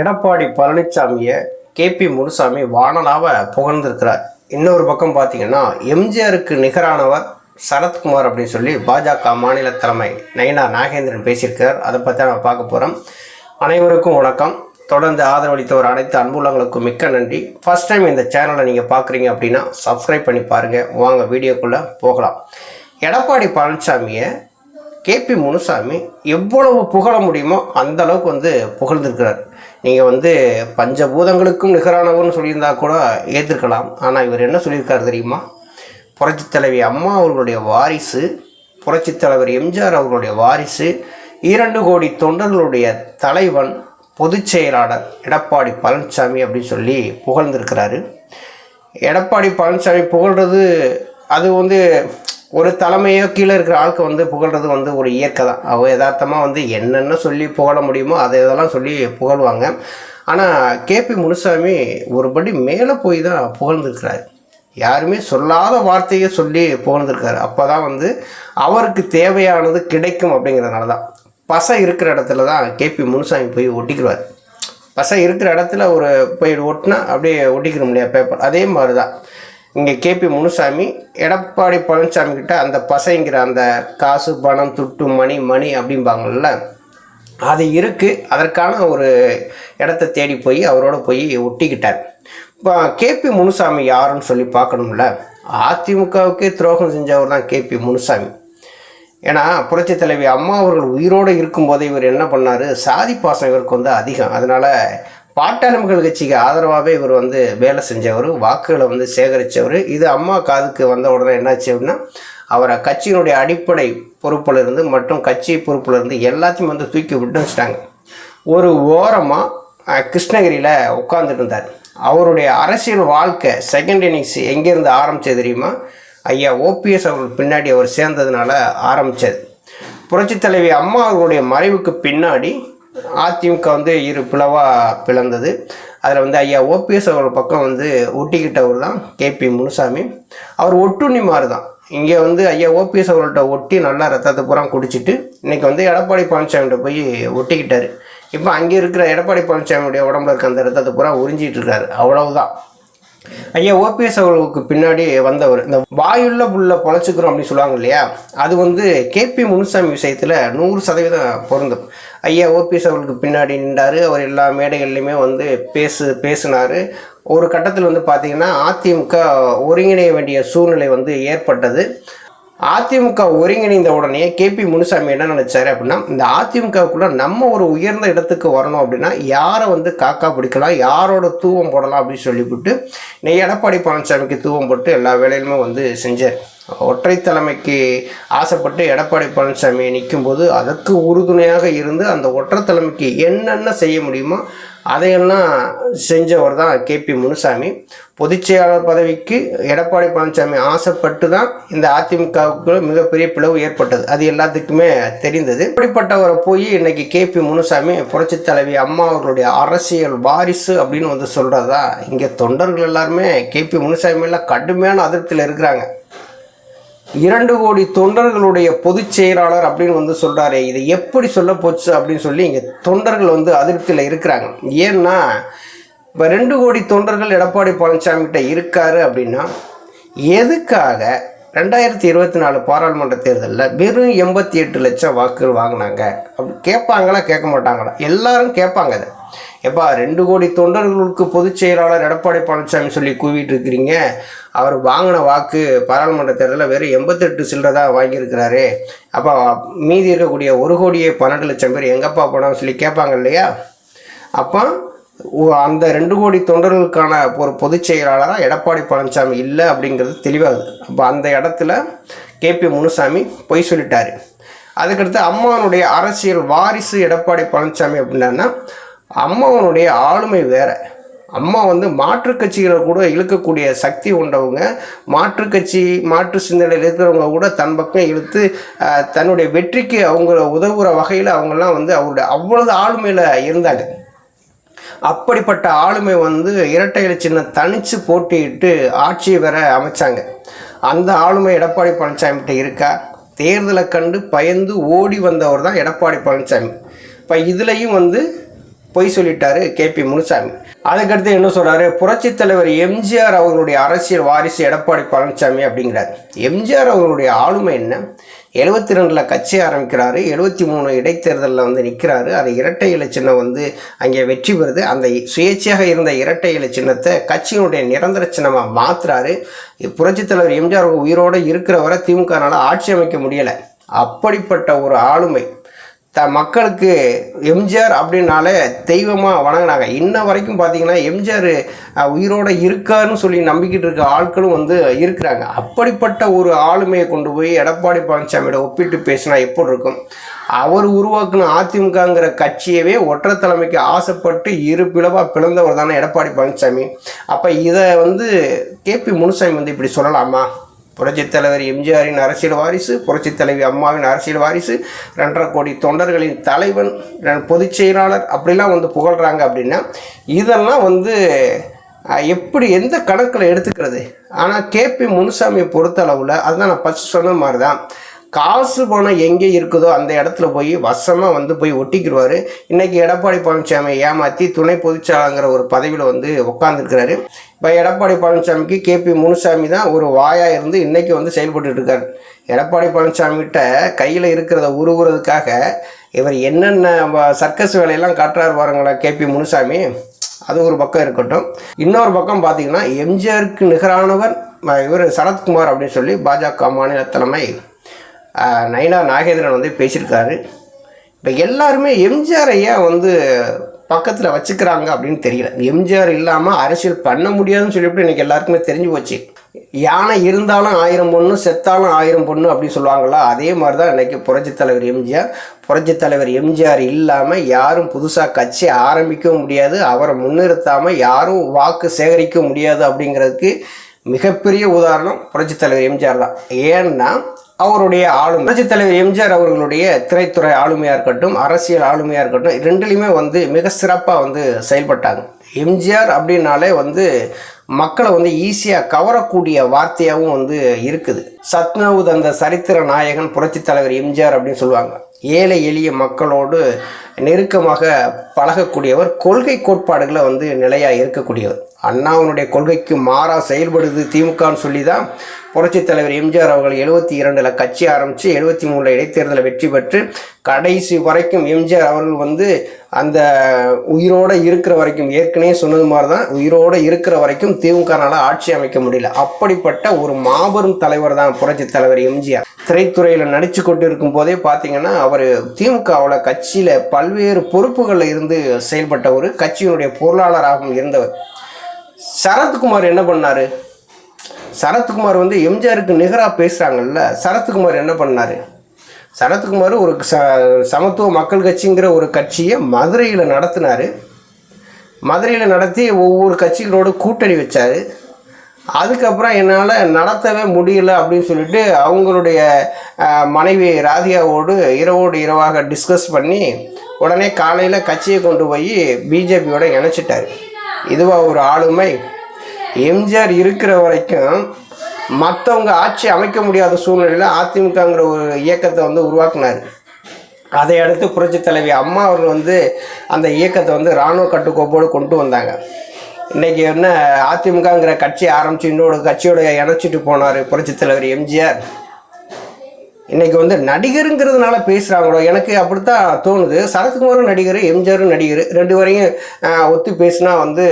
எடப்பாடி பழனிசாமியை கேபி முனுசாமி வானலாவ புகழ்ந்திருக்கிறார். இன்னொரு பக்கம் பார்த்தீங்கன்னா எம்ஜிஆருக்கு நிகரானவர் சரத்குமார் அப்படின்னு சொல்லி பாஜக மாநில தலைமை நயனா நாகேந்திரன் பேசியிருக்கார் அதை பற்றி நம்ம பார்க்க போகிறோம் அனைவருக்கும் வணக்கம். தொடர்ந்து ஆதரவளித்தவர் அனைத்து அன்புள்ளங்களுக்கும் மிக்க நன்றி. ஃபர்ஸ்ட் டைம் இந்த சேனலை நீங்கள் பார்க்குறீங்க அப்படின்னா சப்ஸ்கிரைப் பண்ணி பாருங்கள் வாங்க வீடியோக்குள்ளே போகலாம். எடப்பாடி பழனிசாமியை கேபி முனுசாமி எவ்வளவு புகழ முடியுமோ அந்த அளவுக்கு வந்து புகழ்ந்திருக்கிறார். நீங்கள் வந்து பஞ்சபூதங்களுக்கும் நிகரானவர்னு சொல்லியிருந்தா கூட ஏற்றுக்கலாம் ஆனால் இவர் என்ன சொல்லியிருக்காரு தெரியுமா? புரட்சித் தலைவி அம்மா அவர்களுடைய வாரிசு புரட்சித் தலைவர் எம்ஜிஆர் அவர்களுடைய வாரிசு இரண்டு கோடி தொண்டர்களுடைய தலைவன் பொதுச் செயலாளர் எடப்பாடி பழனிசாமி அப்படின்னு சொல்லி புகழ்ந்திருக்கிறாரு. எடப்பாடி பழனிசாமி புகழ்றது அது வந்து ஒரு தலைமையோ கீழே இருக்கிற ஆளுக்கு வந்து புகழ்றது வந்து ஒரு இயற்கை தான் அவங்க யதார்த்தமாக வந்து என்னென்ன சொல்லி புகழ முடியுமோ அதை இதெல்லாம் சொல்லி புகழ்வாங்க. ஆனால் கேபி முனுசாமி ஒருபடி மேலே போய் தான் புகழ்ந்துருக்கிறாரு. யாருமே சொல்லாத வார்த்தையை சொல்லி புகழ்ந்துருக்காரு. அப்போ தான் வந்து அவருக்கு தேவையானது கிடைக்கும் அப்படிங்கிறதுனால தான். பசை இருக்கிற இடத்துல தான் கேபி முனுசாமி போய் ஒட்டிக்கிறார் பசை இருக்கிற இடத்துல ஒரு போய் ஒட்டினா அப்படியே ஒட்டிக்கிறோம் இல்லையா பேப்பர் அதே மாதிரி தான் இங்கே கேபி முனுசாமி எடப்பாடி பழனிசாமி கிட்ட அந்த பசைங்கிற அந்த காசு பணம் துட்டு மணி மணி அப்படிம்பாங்கள்ல அது இருக்குது அதற்கான ஒரு இடத்த தேடி போய் அவரோட போய் ஒட்டிக்கிட்டார். இப்போ கேபி முனுசாமி யாருன்னு சொல்லி பார்க்கணும்ல அதிமுகவுக்கே துரோகம் செஞ்சவர் தான் கேபி முனுசாமி. ஏன்னா புரட்சி தலைவி அம்மா அவர்கள் உயிரோடு இருக்கும்போதே இவர் என்ன பண்ணார்? சாதி பாசம் இவருக்கு வந்து அதிகம். அதனால் பாட்டாளி கட்சிக்கு ஆதரவாகவே இவர் வந்து வேலை செஞ்சவர் வாக்குகளை வந்து சேகரித்தவர் இது அம்மா காதுக்கு வந்த உடனே என்னாச்சு அப்படின்னா அவரை கட்சியினுடைய அடிப்படை பொறுப்பில் இருந்து மற்றும் கட்சி பொறுப்பில் இருந்து எல்லாத்தையும் வந்து தூக்கி விட்டு வச்சிட்டாங்க. ஒரு ஓரமாக கிருஷ்ணகிரியில் உட்காந்துட்டு இருந்தார். அவருடைய அரசியல் வாழ்க்கை செகண்ட் இன்னிங்ஸ் எங்கேருந்து ஆரம்பித்தது தெரியுமா? ஐயா ஓபிஎஸ் அவர்கள் பின்னாடி அவர் சேர்ந்ததுனால ஆரம்பித்தது புரட்சித் தலைவி அம்மா அவர்களுடைய மறைவுக்கு பின்னாடி அதிமுக வந்து இரு பிளவாக பிளந்தது. அதில் வந்து ஐயா ஓபிஎஸ் அவர்கள் பக்கம் வந்து ஒட்டிக்கிட்டவர் தான் கேபி முனுசாமி. அவர் ஒட்டுண்ணி மாதிரி தான் இங்கே வந்து ஐயா ஓபிஎஸ் அவர்கள்ட்ட ஒட்டி நல்லா ரத்தத்தை பூரா குடிச்சிட்டு இன்றைக்கி வந்து எடப்பாடி பழனிசாமிகிட்ட போய் ஒட்டிக்கிட்டார். இப்போ அங்கே இருக்கிற எடப்பாடி பழனிசாமியுடைய உடம்புல இருக்க அந்த ரத்தத்தை பூரா உறிஞ்சிட்டு இருக்காரு. அவ்வளவுதான். ஐயா ஓபிஎஸ் அவர்களுக்கு பின்னாடி வந்தவர் இந்த வாயுள்ள புல்ல பொழைச்சிக்கிறோம் அப்படின்னு சொல்லுவாங்க இல்லையா? அது வந்து கேபி முனுசாமி விஷயத்தில் நூறு சதவீதம் பொருந்தும். ஐயா ஓபிஎஸ் அவர்களுக்கு பின்னாடி நின்றார். அவர் எல்லா மேடைகள்லையுமே வந்து பேசு பேசினார். ஒரு கட்டத்தில் வந்து பார்த்திங்கன்னா அதிமுக ஒருங்கிணைய வேண்டிய சூழ்நிலை வந்து ஏற்பட்டது. அதிமுக ஒருங்கிணைந்த உடனே கேபி முனுசாமி என்ன நினைச்சாரு அப்படின்னா இந்த அதிமுகவுக்குள்ள நம்ம ஒரு உயர்ந்த இடத்துக்கு வரணும் அப்படின்னா யாரை வந்து காக்கா பிடிக்கலாம் யாரோட தூவம் போடலாம் அப்படின்னு சொல்லிவிட்டு நீ எடப்பாடி பழனிசாமிக்கு தூவம் போட்டு எல்லா வேலையிலுமே வந்து செஞ்சார். ஒற்றை தலைமைக்கு ஆசைப்பட்டு எடப்பாடி பழனிசாமி நிற்கும்போது அதற்கு உறுதுணையாக இருந்து அந்த ஒற்றை தலைமைக்கு என்னென்ன செய்ய முடியுமோ அதையெல்லாம் செஞ்சவர் தான் கேபி முனுசாமி. பொதுச்செயலாளர் பதவிக்கு எடப்பாடி பழனிசாமி ஆசைப்பட்டு தான் இந்த அதிமுகவுக்கு மிகப்பெரிய பிளவு ஏற்பட்டது. அது எல்லாத்துக்குமே தெரிந்தது. இப்படிப்பட்டவரை போய் இன்னைக்கு கேபி முனுசாமி புரட்சி தலைவி அம்மா அவர்களுடைய அரசியல் வாரிசு அப்படின்னு வந்து சொல்கிறதா இங்கே தொண்டர்கள் எல்லாருமே கேபி முனுசாமியெல்லாம் கடுமையான அதிருப்தியில் இருக்கிறாங்க. இரண்டு கோடி தொண்டர்களுடைய பொதுச் செயலாளர் அப்படின்னு வந்து சொல்கிறாரு இதை எப்படி சொல்ல போச்சு அப்படின்னு சொல்லி இங்கே தொண்டர்கள் வந்து அதிருப்தியில் இருக்கிறாங்க. ஏன்னா இப்போ ரெண்டு கோடி தொண்டர்கள் எடப்பாடி பழனிசாமிகிட்ட இருக்காரு அப்படின்னா எதுக்காக ரெண்டாயிரத்தி இருபத்தி நாலு பாராளுமன்ற தேர்தலில் வெறும் எண்பத்தி எட்டு லட்சம் வாக்குகள் வாங்கினாங்க? அப்படி கேட்பாங்களா? கேட்க மாட்டாங்களா? எல்லாரும் கேட்பாங்க அதை. எப்பா ரெண்டு கோடி தொண்டர்களுக்கு பொதுச் செயலாளர் எடப்பாடி பழனிசாமி சொல்லி கூவிட்டு இருக்கிறீங்க. அவர் வாங்கின வாக்கு பாராளுமன்ற தேர்தலில் வெறும் எண்பத்தெட்டு சில்லறதாக தான் வாங்கியிருக்கிறாரு. அப்போ மீதி இருக்கக்கூடிய ஒரு கோடியே பன்னெண்டு லட்சம் பேர் எங்கப்பா போனோம்னு சொல்லி கேட்பாங்க இல்லையா? அப்போ அந்த ரெண்டு கோடி தொண்டர்களுக்கான ஒரு பொதுச் செயலாளராக எடப்பாடி பழனிசாமி இல்லை அப்படிங்கிறது தெளிவாகுது. அப்போ அந்த இடத்துல கேபி முனுசாமி பொய் சொல்லிட்டாரு. அதுக்கடுத்து அம்மாவனுடைய அரசியல் வாரிசு எடப்பாடி பழனிசாமி அப்படின்னா அம்மாவனுடைய ஆளுமை வேறு. அம்மா வந்து மாற்று கட்சிகளை கூட இழுக்கக்கூடிய சக்தி கொண்டவங்க. மாற்றுக் கட்சி மாற்று சிந்தனையில் இருக்கிறவங்க கூட தன் பக்கம் இழுத்து தன்னுடைய வெற்றிக்கு அவங்கள உதவுகிற வகையில் அவங்கெல்லாம் வந்து அவருடைய அவ்வளவு ஆளுமையில் இருந்தாங்க. அப்படிப்பட்ட ஆளுமை வந்து இரட்டை இலை தனித்து போட்டியிட்டு ஆட்சியை வேற அமைச்சாங்க. அந்த ஆளுமை எடப்பாடி பழனிசாமிகிட்ட இருக்கா? தேர்தலை கண்டு பயந்து ஓடி வந்தவர் தான் எடப்பாடி பழனிசாமி. இப்போ இதுலேயும் வந்து பொய் சொல்லிட்டாரு கேபி முனுசாமி. அதுக்கடுத்து என்ன சொல்கிறாரு புரட்சித் தலைவர் எம்ஜிஆர் அவர்களுடைய அரசியல் வாரிசு எடப்பாடி பழனிசாமி அப்படிங்கிறார். எம்ஜிஆர் அவர்களுடைய ஆளுமை என்ன? எழுபத்தி ரெண்டில் கட்சி ஆரம்பிக்கிறாரு எழுபத்தி மூணு இடைத்தேர்தலில் வந்து நிற்கிறாரு அது இரட்டை இலை சின்னம் வந்து அங்கே வெற்றி பெறுது. அந்த சுயேட்சையாக இருந்த இரட்டை இலை சின்னத்தை கட்சியினுடைய நிரந்தர சின்னமாக மாற்றுறாரு புரட்சித் தலைவர் எம்ஜிஆர் உயிரோடு இருக்கிற வரை ஆட்சி அமைக்க முடியலை. அப்படிப்பட்ட ஒரு ஆளுமை த மக்களுக்கு எம்ஜிஆர் அப்படின்னாலே தெய்வமாக வணங்கினாங்க. இன்ன வரைக்கும் பார்த்தீங்கன்னா எம்ஜிஆர் உயிரோடு இருக்காருன்னு சொல்லி நம்பிக்கிட்டு இருக்க ஆட்களும் வந்து இருக்கிறாங்க. அப்படிப்பட்ட ஒரு ஆளுமையை கொண்டு போய் எடப்பாடி பழனிசாமியோட ஒப்பிட்டு பேசினா எப்படி இருக்கும்? அவர் உருவாக்கின அதிமுகங்கிற கட்சியவே ஒற்றை தலைமைக்கு ஆசைப்பட்டு இரு பிளவாக பிளந்தவர் தானே எடப்பாடி பழனிசாமி. அப்போ இதை வந்து கேபி முனுசாமி வந்து இப்படி சொல்லலாமா? புரட்சித் தலைவர் எம்ஜிஆரின் அரசியல் வாரிசு புரட்சித் தலைவி அம்மாவின் அரசியல் வாரிசு ரெண்டரை கோடி தொண்டர்களின் தலைவன் பொதுச் செயலாளர் அப்படிலாம் வந்து புகழ்கிறாங்க அப்படின்னா இதெல்லாம் வந்து எப்படி எந்த கணக்கில் எடுத்துக்கிறது? ஆனால் கேபி முனுசாமியை பொறுத்தளவில் அதுதான் நான் ஃபஸ்ட் சொன்ன மாதிரி தான் காசு பணம் எங்கே இருக்குதோ அந்த இடத்துல போய் வசமாக வந்து போய் ஒட்டிக்கிடுவார் இன்றைக்கி எடப்பாடி பழனிசாமி ஏமாற்றி துணை பொதுச்சாளங்கிற ஒரு பதவியில் வந்து உட்காந்துருக்கிறாரு இப்போ எடப்பாடி பழனிசாமிக்கு கேபி முனுசாமி தான் ஒரு வாயாக இருந்து இன்றைக்கி வந்து செயல்பட்டுட்டு இருக்கார் எடப்பாடி பழனிசாமிகிட்ட கையில் இருக்கிறத உருகுறதுக்காக இவர் என்னென்ன சர்க்கஸ் வேலையெல்லாம் காட்டுறாரு பாருங்களேன் கேபி முனுசாமி. அது ஒரு பக்கம் இருக்கட்டும். இன்னொரு பக்கம் பார்த்தீங்கன்னா எம்ஜிஆருக்கு நிகரானவர் இவர் சரத்குமார் அப்படின்னு சொல்லி பாஜக மாநில தலைமை நயனா நாகேந்திரன் வந்து பேசியிருக்காரு. இப்போ எல்லாருமே எம்ஜிஆர் ஐயா வந்து பக்கத்தில் வச்சுக்கிறாங்க அப்படின்னு தெரியல. எம்ஜிஆர் இல்லாமல் அரசியல் பண்ண முடியாதுன்னு சொல்லிவிட்டு எனக்கு எல்லாருக்குமே தெரிஞ்சு போச்சு. யானை இருந்தாலும் ஆயிரம் பொண்ணு செத்தாலும் ஆயிரம் பொண்ணு அப்படின்னு சொல்லுவாங்களா அதே மாதிரி தான் இன்றைக்கி புரட்சி தலைவர் எம்ஜிஆர். புரட்சி தலைவர் எம்ஜிஆர் இல்லாமல் யாரும் புதுசாக கட்சி ஆரம்பிக்கவும் முடியாது அவரை முன்னிறுத்தாமல் யாரும் வாக்கு சேகரிக்க முடியாது அப்படிங்கிறதுக்கு மிகப்பெரிய உதாரணம் புரட்சி தலைவர் எம்ஜிஆர் தான். ஏன்னா அவருடைய ஆளுமை. புரட்சித் தலைவர் எம்ஜிஆர் அவர்களுடைய திரைத்துறை ஆளுமையாக இருக்கட்டும் அரசியல் ஆளுமையாக இருக்கட்டும் ரெண்டுலையுமே வந்து மிக சிறப்பாக வந்து செயல்பட்டாங்க. எம்ஜிஆர் அப்படின்னாலே வந்து மக்களை வந்து ஈஸியாக கவரக்கூடிய வார்த்தையாகவும் வந்து இருக்குது. சத்னவு தந்த சரித்திர நாயகன் புரட்சித் தலைவர் எம்ஜிஆர் அப்படின்னு சொல்லுவாங்க. ஏழை எளிய மக்களோடு நெருக்கமாக பழகக்கூடியவர் கொள்கை கோட்பாடுகளை வந்து நிலையாக இருக்கக்கூடியவர். அண்ணாவினுடைய கொள்கைக்கு மாறாக செயல்படுது திமுகன்னு சொல்லி தான் புரட்சித் தலைவர் எம்ஜிஆர் அவர்கள் எழுபத்தி இரண்டில் கட்சி ஆரம்பித்து எழுபத்தி மூணில் இடைத்தேர்தலில் வெற்றி பெற்று கடைசி வரைக்கும் எம்ஜிஆர் அவர்கள் வந்து அந்த உயிரோடு இருக்கிற வரைக்கும் ஏற்கனவே சொன்னது மாதிரி தான் உயிரோடு இருக்கிற வரைக்கும் திமுகனால் ஆட்சி அமைக்க முடியல. அப்படிப்பட்ட ஒரு மாபெரும் தலைவர் தான் புரட்சித் தலைவர் எம்ஜிஆர். திரைத்துறையில் நடித்து கொண்டு இருக்கும் போதே பார்த்தீங்கன்னா அவர் திமுகவில் கட்சியில் பல்வேறு பொறுப்புகளில் இருந்து செயல்பட்டவர் கட்சியினுடைய பொருளாளராகவும் இருந்தவர். சரத்குமார் என்ன பண்ணாரு? சரத்குமார் வந்து எம்ஜிஆருக்கு நிகராக பேசுகிறாங்கல்ல சரத்குமார் என்ன பண்ணார்? சரத்குமார் ஒரு ச சமத்துவ மக்கள் கட்சிங்கிற ஒரு கட்சியை மதுரையில் நடத்தினார். மதுரையில் நடத்தி ஒவ்வொரு கட்சிகளோடு கூட்டணி வச்சார். அதுக்கப்புறம் என்னால் நடத்தவே முடியல அப்படின்னு சொல்லிட்டு அவங்களுடைய மனைவி ராதிகாவோடு இரவோடு இரவாக டிஸ்கஸ் பண்ணி உடனே காலையில் கட்சியை கொண்டு போய் பிஜேபியோட இணைச்சிட்டார். இதுவாக ஒரு ஆளுமை. எம்ஜிஆர் இருக்கிற வரைக்கும் மற்றவங்க ஆட்சி அமைக்க முடியாத சூழ்நிலையில் அதிமுகங்கிற ஒரு இயக்கத்தை வந்து உருவாக்குனார். அதை அடுத்து புரட்சித் தலைவி அம்மா அவர்கள் வந்து அந்த இயக்கத்தை வந்து இராணுவ கட்டுக்கோப்போடு கொண்டு வந்தாங்க. இன்றைக்கி என்ன அதிமுகங்கிற கட்சி ஆரம்பித்து இன்னொரு கட்சியோட இணைச்சிட்டு போனார் புரட்சி தலைவர் எம்ஜிஆர். இன்றைக்கி வந்து நடிகருங்கிறதுனால பேசுகிறாங்களோ எனக்கு அப்படித்தான் தோணுது. சரத்குமாரும் நடிகர் எம்ஜிஆரும் நடிகர் ரெண்டு வரையும் ஒத்து பேசினா வந்து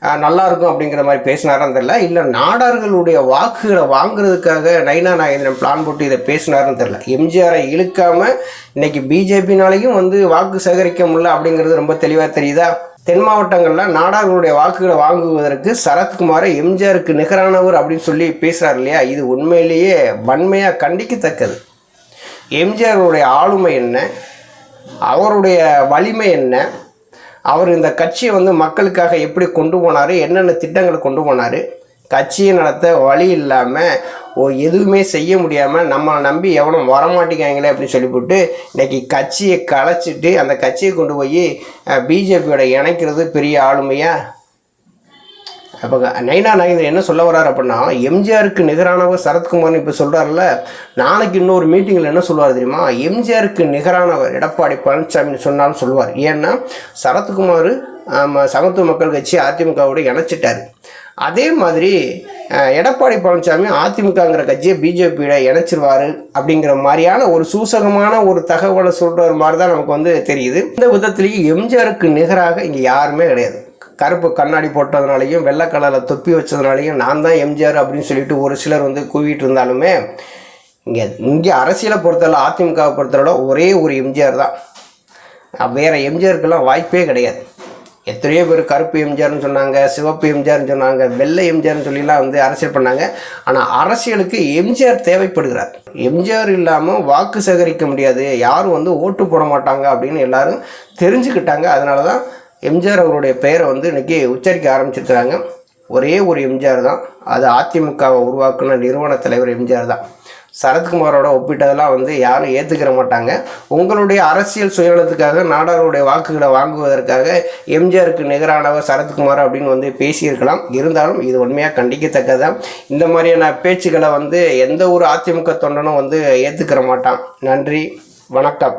நல்லாயிருக்கும் நல்லா இருக்கும் அப்படிங்கிற மாதிரி பேசினாரான்னு தெரில இல்லை நாடார்களுடைய வாக்குகளை வாங்குறதுக்காக நைனா நாகேந்திரன் பிளான் போட்டு இதை பேசினாருன்னு தெரில எம்ஜிஆரை இழுக்காமல் இன்றைக்கி பிஜேபினாலையும் வந்து வாக்கு சேகரிக்க முடியல அப்படிங்கிறது ரொம்ப தெளிவாக தெரியுதா? தென் மாவட்டங்களில் நாடார்களுடைய வாக்குகளை வாங்குவதற்கு சரத்குமாரை எம்ஜிஆருக்கு நிகரானவர் அப்படின்னு சொல்லி பேசுகிறார் இல்லையா? இது உண்மையிலேயே வன்மையாக கண்டிக்கத்தக்கது. எம்ஜிஆருடைய ஆளுமை என்ன? அவருடைய வலிமை என்ன? அவர் இந்த கட்சியை வந்து மக்களுக்காக எப்படி கொண்டு போனார்? என்னென்ன திட்டங்களை கொண்டு போனார்? கட்சியை நடத்த வழி இல்லாமல் ஓ எதுவுமே செய்ய முடியாமல் நம்மளை நம்பி எவனும் வரமாட்டேங்காங்களே அப்படின்னு சொல்லிவிட்டு இன்னைக்கு கட்சியை கலைச்சிட்டு அந்த கட்சியை கொண்டு போய் பிஜேபியோட இணைக்கிறது பெரிய ஆளுமையாக அப்போ நைனா நாயகன் என்ன சொல்ல வர்றாரு அப்படின்னா எம்ஜிஆருக்கு நிகரானவர் சரத்குமார்னு இப்போ சொல்கிறாருல நாளைக்கு இன்னொரு மீட்டிங்கில் என்ன சொல்லுவார் தெரியுமா? எம்ஜிஆருக்கு நிகரானவர் எடப்பாடி பழனிசாமின்னு சொன்னாலும் சொல்லுவார். ஏன்னா சரத்குமார் சமத்துவ மக்கள் கட்சி அதிமுகவோடு இணைச்சிட்டார். அதே மாதிரி எடப்பாடி பழனிசாமி அதிமுகங்கிற கட்சியை பிஜேபியோட இணைச்சிருவாரு அப்படிங்கிற மாதிரியான ஒரு சூசகமான ஒரு தகவலை சொல்கிற மாதிரி தான் நமக்கு வந்து தெரியுது. இந்த விதத்திலேயே எம்ஜிஆருக்கு நிகராக இங்கே யாருமே கிடையாது. கருப்பு கண்ணாடி போட்டதுனாலையும் வெள்ளை கலரில் தொப்பி வச்சதுனாலையும் நான் தான் எம்ஜிஆர் அப்படின்னு சொல்லிட்டு ஒரு சிலர் வந்து கூவிட்டு இருந்தாலுமே இங்கே இங்கே அரசியலை பொறுத்தளவு அதிமுகவை பொறுத்தவரை ஒரே ஒரு எம்ஜிஆர் தான். வேறு எம்ஜிஆருக்கெல்லாம் வாய்ப்பே கிடையாது. எத்தனையோ பேர் கருப்பு எம்ஜிஆர்னு சொன்னாங்க சிவப்பு எம்ஜிஆர்னு சொன்னாங்க வெள்ளை எம்ஜிஆர்னு சொல்லிலாம் வந்து அரசியல் பண்ணாங்க. ஆனால் அரசியலுக்கு எம்ஜிஆர் தேவைப்படுகிறார். எம்ஜிஆர் இல்லாமல் வாக்கு சேகரிக்க முடியாது. யாரும் வந்து ஓட்டு போட மாட்டாங்க அப்படின்னு எல்லாரும் தெரிஞ்சுக்கிட்டாங்க. அதனால தான் எம்ஜிஆர் அவருடைய பெயரை வந்து இன்றைக்கி உச்சரிக்க ஆரம்பிச்சிருக்கிறாங்க. ஒரே ஒரு எம்ஜிஆர் தான். அது அதிமுகவை உருவாக்குன நிறுவன தலைவர் எம்ஜிஆர் தான். சரத்குமாரோட ஒப்பிட்டதெல்லாம் வந்து யாரும் ஏற்றுக்கிற மாட்டாங்க. உங்களுடைய அரசியல் சுயநலத்துக்காக நாடாளுடைய வாக்குகளை வாங்குவதற்காக எம்ஜிஆருக்கு நிகரானவர் சரத்குமார் அப்படின்னு வந்து பேசியிருக்கலாம். இருந்தாலும் இது உண்மையாக கண்டிக்கத்தக்கது தான் இந்த மாதிரியான பேச்சுக்களை வந்து எந்த ஒரு அதிமுக தொண்டனும் வந்து ஏற்றுக்கிற மாட்டான். நன்றி. வணக்கம்.